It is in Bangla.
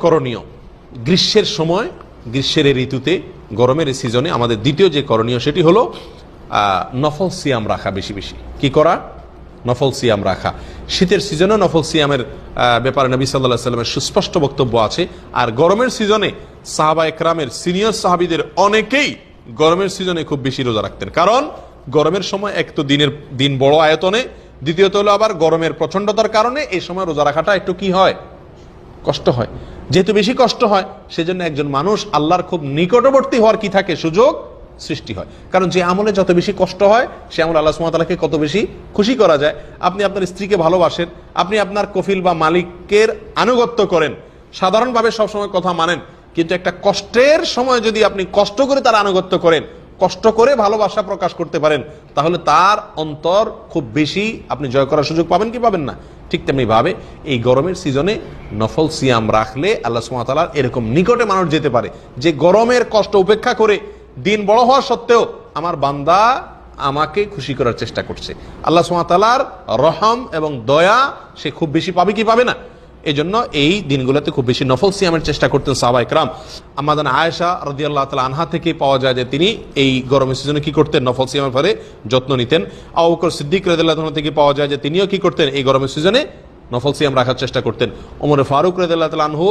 করণীয়। গ্রীষ্মের সময়, গ্রীষ্মের ঋতুতে, গরমের সিজনে আমাদের দ্বিতীয় যে করণীয় সেটি হলো নফল সিয়াম রাখা বেশি বেশি। কি করা? নফল সিয়াম রাখা। শীতের সিজনে নফল সিয়ামের ব্যাপারে নবী সাল্লাহ সাল্লামের সুস্পষ্ট বক্তব্য আছে। আর গরমের সিজনে সাহাবা একরামের সিনিয়র সাহাবিদের অনেকেই গরমের সিজনে খুব বেশি রোজা রাখতেন। কারণ, গরমের সময় এক তো দিনের, দিন বড় আয়তনে, দ্বিতীয়ত হলো আবার গরমের প্রচন্ডতার কারণে এই সময় রোজা রাখাটা একটু কি হয়? কষ্ট হয়। যেহেতু বেশি কষ্ট হয়, সেজন্য একজন মানুষ আল্লাহর খুব নিকটবর্তী হওয়ার কি থাকে? সুযোগ সৃষ্টি হয়। কারণ যে আমলে যত বেশি কষ্ট হয়, সে আমল আল্লাহ সুমাতালাকে কত বেশি খুশি করা যায়। আপনি আপনার স্ত্রীকে ভালোবাসেন, আপনি আপনার কফিল বা মালিকের আনুগত্য করেন। সাধারণভাবে সবসময় কথা মানেন, কিন্তু একটা কষ্টের সময় যদি আপনি কষ্ট করে তার আনুগত্য করেন কষ্ট করে ভালোবাসা প্রকাশ করতে পারেন, তাহলে তার অন্তর খুব বেশি আপনি জয় করার সুযোগ পাবেন কি পাবেন না? ঠিক তেমনি ভাবে এই গরমের সিজনে নফল সিয়াম রাখলে আল্লাহ সুমাতালার এরকম নিকটে মানুষ যেতে পারে। যে গরমের কষ্ট উপেক্ষা করে দিন বড় হওয়া সত্ত্বেও আমার বান্দা আমাকে খুশি করার চেষ্টা করছে। আল্লাহ সুমাতালার রহম এবং দয়া সে খুব বেশি পাবে কি পাবে না? এই জন্য এই দিনগুলোতে খুব বেশি নফল সিয়ামের চেষ্টা করতেন সাহবা ইকরাম। আমাদান আয়েশা রদিয়াল্লাহ তালা আনহা থেকে পাওয়া যায় যে তিনি এই গরমের সিজনে কি করতেন? নফল সিয়ামের ফলে যত্ন নিতেন। আবুকর সিদ্দিক রদিল্লাহ থেকে পাওয়া যায় যে তিনিও কি করতেন? এই গরমের সিজনে নফল সিয়াম রাখার চেষ্টা করতেন। ওমর ফারুক রদুল্লাহ তালা আনহু